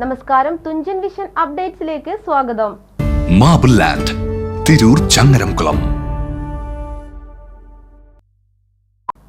നമസ്കാരം. തുഞ്ചൻ വിഷൻ അപ്ഡേറ്റ്സിലേക്ക് സ്വാഗതം. Marble land Tirur Changaramkulam.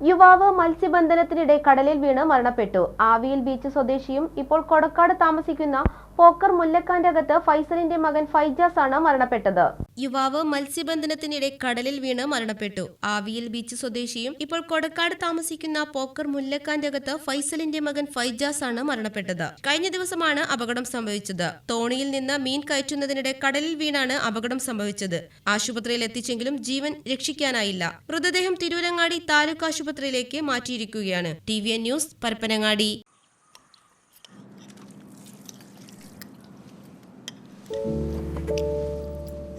യുവാവ് മത്സ്യബന്ധനത്തിനിടെ കടലിൽ വീണ് മരണപ്പെട്ടു. ആവിയിൽ ബീച്ച് സ്വദേശിയും ഇപ്പോൾ കൊടക്കാട് താമസിക്കുന്ന പോക്കർ മുല്ലക്കാന്റെ അകത്ത് ഫൈസലിന്റെ മകൻ ഫൈജാസ് ആണ് മരണപ്പെട്ടത്. യുവാവ് മത്സ്യബന്ധനത്തിനിടെ കടലിൽ വീണ് മരണപ്പെട്ടു. ആവിയിൽ ബീച്ച് സ്വദേശിയും ഇപ്പോൾ കൊടക്കാട് താമസിക്കുന്ന പോക്കർ മുല്ലക്കാന്റെ അകത്ത് ഫൈസലിന്റെ മകൻ ഫൈജാസ് ആണ് മരണപ്പെട്ടത്. കഴിഞ്ഞ ദിവസമാണ് അപകടം സംഭവിച്ചത്. തോണിയിൽ നിന്ന് മീൻ കയറ്റുന്നതിനിടെ കടലിൽ വീണാണ് അപകടം സംഭവിച്ചത്. ആശുപത്രിയിൽ എത്തിച്ചെങ്കിലും ജീവൻ രക്ഷിക്കാനായില്ല. മൃതദേഹം തിരൂരങ്ങാടി താലൂക്ക് ആശുപത്രിയിലേക്ക് മാറ്റിയിരിക്കുകയാണ്. T V N news Parappanangadi.